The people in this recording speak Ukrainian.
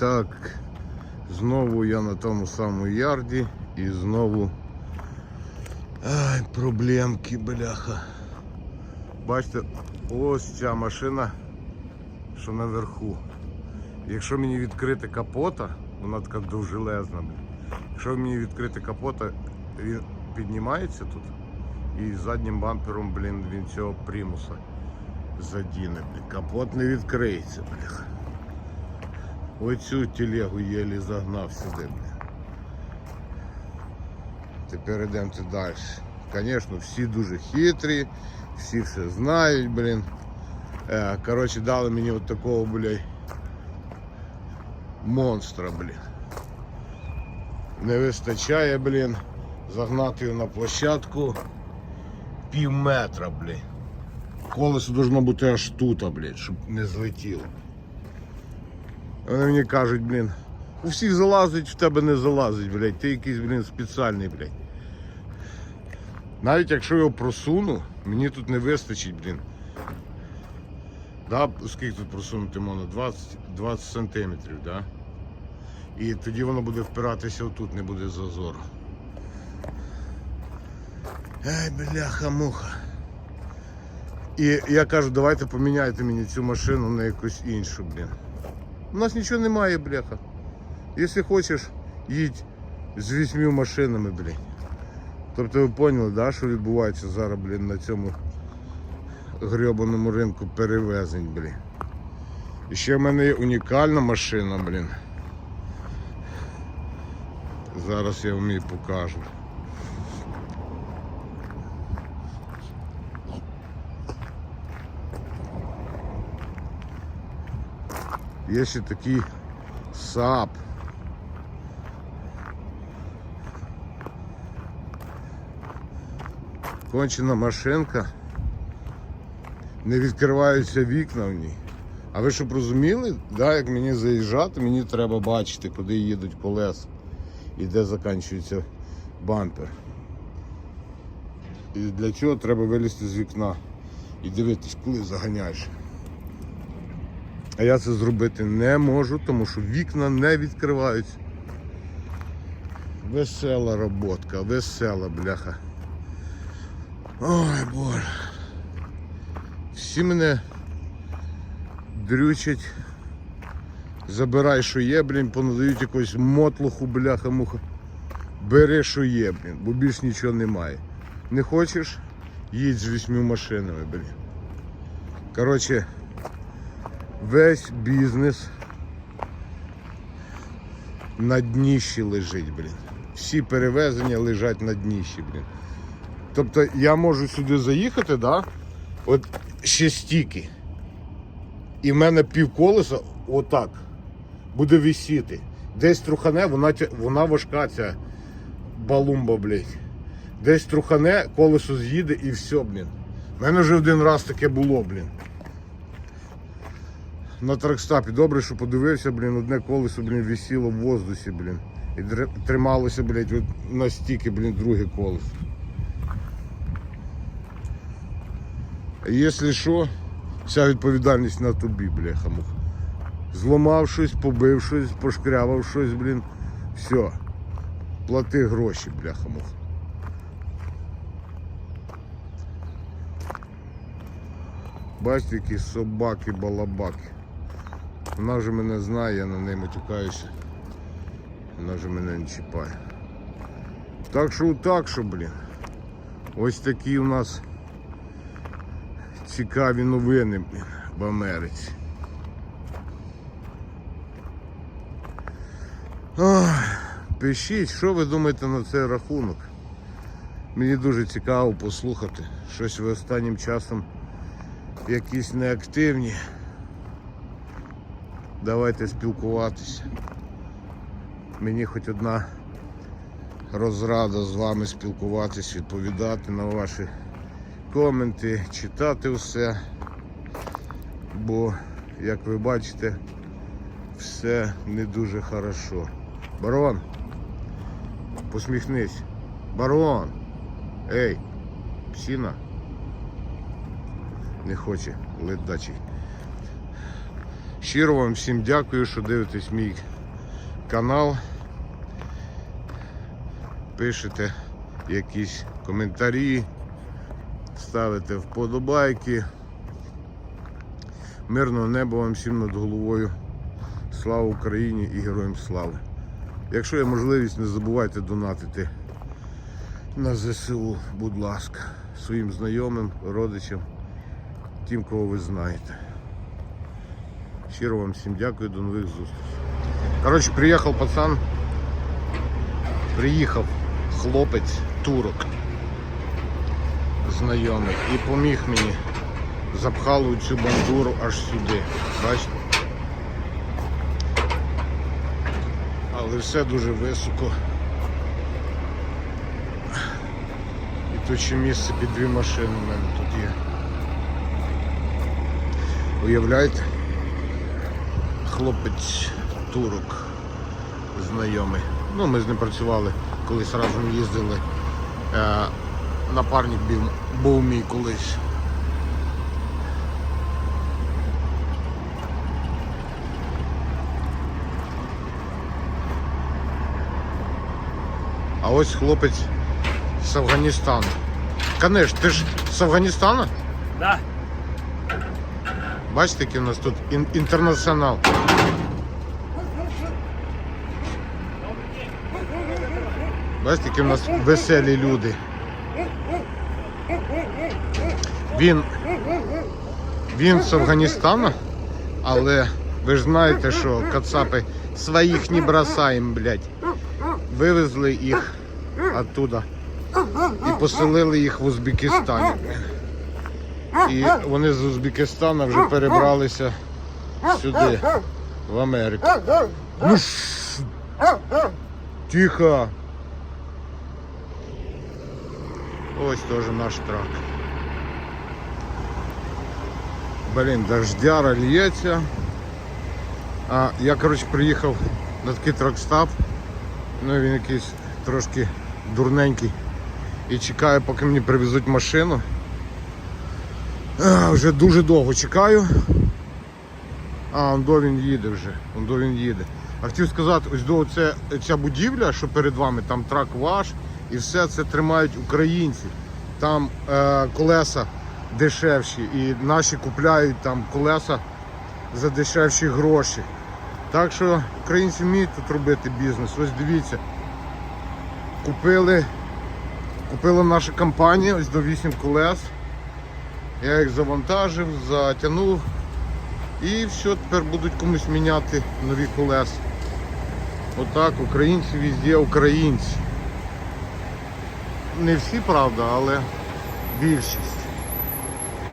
так, знову я на тому самому ярді і знову ай, проблемки, бляха. Бачите, ось ця машина, що наверху. Якщо мені відкрити капота, вона така довжелезна. Якщо мені відкрити капота, він піднімається тут і заднім бампером, блін, він цього примуса задіне. Блін. Капот не відкриється, бляха. Оцю телегу єлі загнав сюди. Тепер йдемо далі. Звісно, всі дуже хитрі, всі все знають, блін. Е, Коротше, дали мені от такого, блядь, монстра, блін. Не вистачає, блін, загнати його на площадку пів метра, блін. Колесо должно бути аж тут, блін, щоб не злетіло. Вони мені кажуть, блін, у всіх залазить, в тебе не залазить, блядь. Ти якийсь, блін, спеціальний, блядь. Навіть якщо його просуну, мені тут не вистачить, блін. Да, скільки тут просунути можна? 20, 20 сантиметрів, да? І тоді воно буде впиратися отут, не буде зазору. Ай, бляха-муха. І я кажу, давайте поміняйте мені цю машину на якусь іншу, блін. У нас нічого немає, бляха. Якщо хочеш, їдь з вісьми машинами, блін. Тобто ви поняли, да, що відбувається зараз, блін, на цьому грьобаному ринку перевезень, блін. І ще в мене є унікальна машина, блін. Зараз я вам її покажу. Є ще такий САП. Кончена машинка. Не відкриваються вікна в ній. А ви щоб розуміли, да, як мені заїжджати, мені треба бачити, куди їдуть колеса і де закінчується бампер. І для цього треба вилізти з вікна і дивитись, коли заганяєш. А я це зробити не можу, тому що вікна не відкриваються. Весела роботка, весела бляха. Ой боже. Всі мене дрючать. Забирай, що є, блін, понадають якусь мотлуху, бляха-муха. Бери, що є, блін, бо більш нічого немає. Не хочеш? Їдь з вісьми машинами, блін. Коротше, весь бізнес на дніщі лежить, блін. Всі перевезення лежать на дніщі, блін. Тобто я можу сюди заїхати, да? От ще стільки. І в мене пів колеса отак буде висіти. Десь трухане, вона, вона важка ця балумба, блядь. Десь трухане, колесо з'їде і все, блін. У мене вже один раз таке було, блін. На тракстапі. Добре, що подивився, блін, одне колесо, блін, висіло в воздусі, блін. І трималося, блядь, от на стіки, блін, друге колесо. Якщо що, вся відповідальність на тобі, бляха муха. Зламав щось, побив щось, пошкрявав щось, блін. Все. Плати гроші, бляха муха. Бачите, які собаки, балабаки. Вона вже мене знає, я на неї матюкаюся. Вона вже мене не чіпає. Так що так, що, блін. Ось такі у нас цікаві новини блін, в Америці. Ой, пишіть, що ви думаєте на цей рахунок? Мені дуже цікаво послухати. Щось ви останнім часом якісь неактивні. Давайте спілкуватися. Мені хоч одна розрада з вами спілкуватись, відповідати на ваші коменти, читати все. Бо, як ви бачите, все не дуже хорошо. Барон, посміхнись. Барон! Ей, псіна. Не хоче ледачий. Щиро вам всім дякую, що дивитесь мій канал, пишете якісь коментарі, ставите вподобайки. Мирного неба вам всім над головою. Слава Україні і героям слави! Якщо є можливість, не забувайте донатити на ЗСУ, будь ласка, своїм знайомим, родичам, тим, кого ви знаєте. Щиро вам всім дякую, до нових зустрічей. Коротше, приїхав пацан, приїхав хлопець турок знайомий і поміг мені запхали цю бандуру аж сюди. Бачите? Але все дуже високо. І тут ще місце під дві машини в мене тут є. Уявляєте? Хлопець турок знайомий. Ну, ми з ним працювали, колись разом їздили. Е, напарник був, був мій колись. А ось хлопець з Афганістану. Канеш, ти ж з Афганістану? Да. Бачите, який у нас тут ін- інтернаціонал. Бачите, які у нас веселі люди. Він, він з Афганістану, але ви ж знаєте, що кацапи своїх не бросаємо, блядь. Вивезли їх оттуда і поселили їх в Узбекистані. І вони з Узбекистана вже перебралися сюди, в Америку. Ну, Тихо. Ось теж наш трак. Блін, дождяра лється. А я, коротше, приїхав на такий тракстап. Ну він якийсь трошки дурненький. І чекаю, поки мені привезуть машину. А, вже дуже довго чекаю. А, он до він їде вже. Он до він їде. А хотів сказати, ось до це, ця будівля, що перед вами, там трак ваш, і все це тримають українці. Там е, колеса дешевші, і наші купляють там колеса за дешевші гроші. Так що українці вміють тут робити бізнес. Ось дивіться. Купили, купила наша компанія, ось до 8 колес. Я їх завантажив, затягнув і все, тепер будуть комусь міняти нові колеса. Отак, українці везде українці. Не всі, правда, але більшість.